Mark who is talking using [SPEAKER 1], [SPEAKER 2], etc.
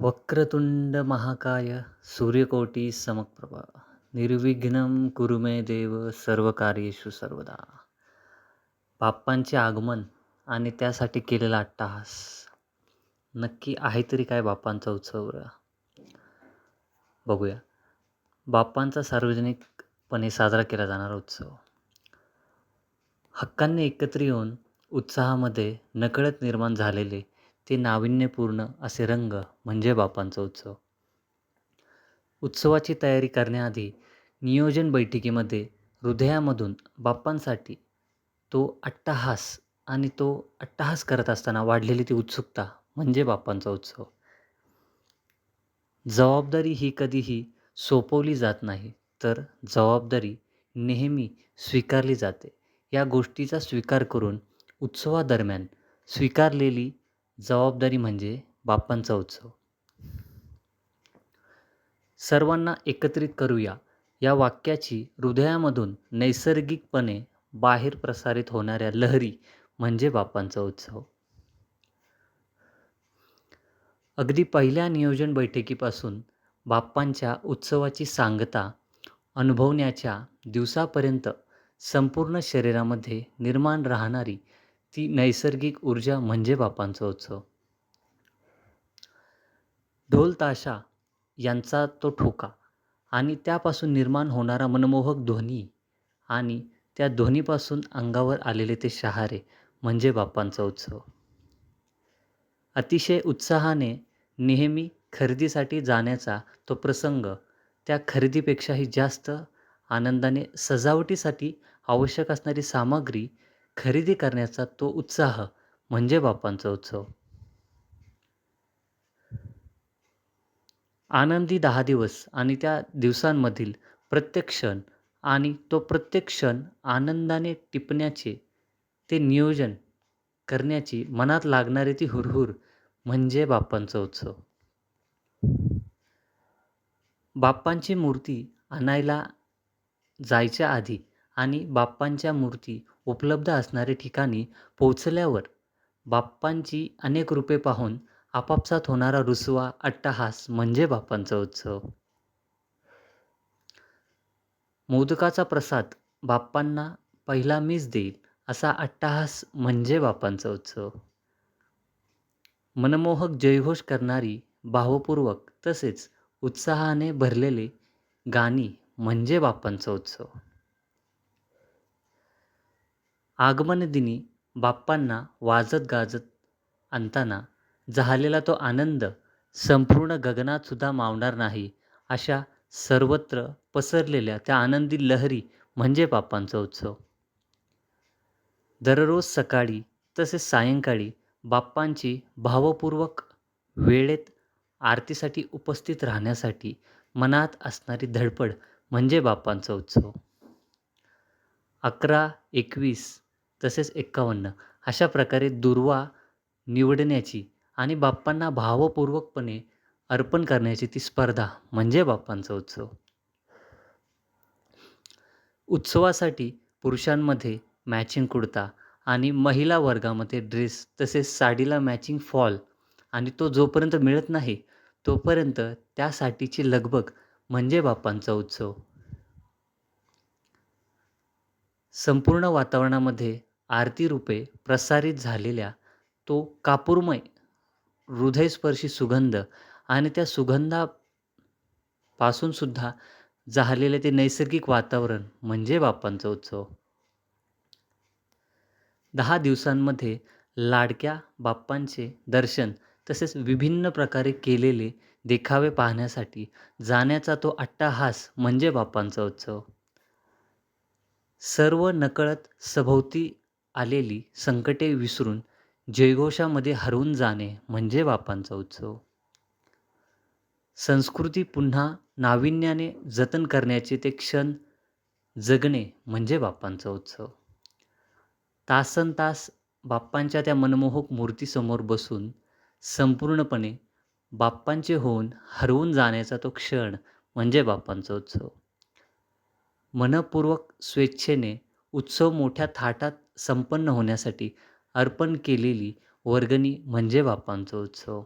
[SPEAKER 1] वक्रतुंड महाकाय सूर्यकोटी समप्रभा निर्विघ्न कुरु मे देव सर्व कार्येषु सर्वदा। बाप्पांचे आगमन आणि त्यासाठी केलेला अट्टाहास। नक्की आहे तरी काय बाप्पांचा उत्सव बघूया. बाप्पांचा सार्वजनिकपणे साजरा केला जाणारा उत्सव। हक्कांनी एकत्र येऊन उत्साहामध्ये नकळत निर्माण झालेले ते नाविन्यपूर्ण असे रंग म्हणजे बाप्पांचा उत्सव. उत्सवाची तयारी करण्याआधी नियोजन बैठकीमध्ये हृदयामधून बाप्पांसाठी तो अट्टाहास आणि तो अट्टाहास करत असताना वाढलेली ती उत्सुकता म्हणजे बाप्पांचा उत्सव. जबाबदारी ही कधीही सोपवली जात नाही तर जबाबदारी नेहमी स्वीकारली जाते. या गोष्टीचा स्वीकार करून उत्सवादरम्यान स्वीकारलेली जबाबदारी म्हणजे बाप्पांचा उत्सव. सर्वांना एकत्रित करूया या वाक्याची हृदयामधून नैसर्गिकपणे बाहेर प्रसारित होणाऱ्या लहरी म्हणजे बाप्पांचा उत्सव. अगदी पहिल्या नियोजन बैठकीपासून बाप्पांच्या उत्सवाची सांगता अनुभवण्याच्या दिवसापर्यंत संपूर्ण शरीरामध्ये निर्माण राहणारी ती नैसर्गिक ऊर्जा म्हणजे बाप्पांचा उत्सव. ढोल ताशा यांचा तो ठोका आणि त्यापासून निर्माण होणारा मनमोहक ध्वनी आणि त्या ध्वनीपासून अंगावर आलेले ते शहारे म्हणजे बाप्पांचा उत्सव. अतिशय उत्साहाने नेहमी खरेदीसाठी जाण्याचा तो प्रसंग त्या खरेदीपेक्षाही जास्त आनंदाने सजावटीसाठी आवश्यक असणारी सामग्री खरेदी करण्याचा तो उत्साह म्हणजे बाप्पांचा उत्सव. आनंदी दहा दिवस आणि त्या दिवसांमधील प्रत्येक क्षण आणि तो प्रत्येक क्षण आनंदाने टिपण्याचे ते नियोजन करण्याची मनात लागणारी ती हुरहुर म्हणजे बाप्पांचा उत्सव. बाप्पांची मूर्ती आणायला जायच्या आधी आणि बाप्पांच्या मूर्ती उपलब्ध असणारे ठिकाणी पोचल्यावर बाप्पांची अनेक रूपे पाहून आपापसात होणारा रुसवा अट्टाहास म्हणजे बाप्पांचा उत्सव. मोदकाचा प्रसाद बाप्पांना पहिला मीच देईल असा अट्टाहास म्हणजे बाप्पांचा उत्सव. मनमोहक जयघोष करणारी भावपूर्वक तसेच उत्साहाने भरलेले गाणी म्हणजे बाप्पांचा उत्सव. आगमनदिनी बाप्पांना वाजत गाजत आणताना झालेला तो आनंद संपूर्ण गगनातसुद्धा मावणार नाही अशा सर्वत्र पसरलेल्या त्या आनंदी लहरी म्हणजे बाप्पांचा उत्सव. दररोज सकाळी तसेच सायंकाळी बाप्पांची भावपूर्वक वेळेत आरतीसाठी उपस्थित राहण्यासाठी मनात असणारी धडपड म्हणजे बाप्पांचा उत्सव. अकरा एकवीस तसेच एक्कावन्न. अशा प्रकारे दुर्वा निवडण्याची आणि बाप्पांना भावपूर्वकपणे अर्पण करण्याची ती स्पर्धा म्हणजे बाप्पांचा उत्सव. उत्सवासाठी पुरुषांमध्ये मॅचिंग कुर्ता आणि महिला वर्गामध्ये ड्रेस तसेच साडीला मॅचिंग फॉल आणि तो जोपर्यंत मिळत नाही तोपर्यंत त्यासाठीची लगबग म्हणजे बाप्पांचा उत्सव. संपूर्ण वातावरणामध्ये आरती रूपे प्रसारित झालेल्या तो कापूरमय हृदयस्पर्शी सुगंध आणि त्या सुगंधापासूनसुद्धा झालेले ते नैसर्गिक वातावरण म्हणजे बाप्पांचा उत्सव. दहा दिवसांमध्ये लाडक्या बाप्पांचे दर्शन तसेच विभिन्न प्रकारे केलेले देखावे पाहण्यासाठी जाण्याचा तो अट्टाहास म्हणजे बाप्पांचा उत्सव. सर्व नकळत सभोवती आलेली संकटे विसरून जयघोषामध्ये हरवून जाणे म्हणजे बापांचा उत्सव. संस्कृती पुन्हा नाविन्याने जतन करण्याचे ते क्षण जगणे म्हणजे बाप्पांचा उत्सव. तासन तास बाप्पांच्या त्या मनमोहक मूर्तीसमोर बसून संपूर्णपणे बाप्पांचे होऊन हरवून जाण्याचा तो क्षण म्हणजे बाप्पांचा उत्सव. मनपूर्वक स्वेच्छेने उत्सव मोठ्या थाटात संपन्न होण्यासाठी अर्पण केलेली वर्गणी म्हणजे बापांचा उत्सव.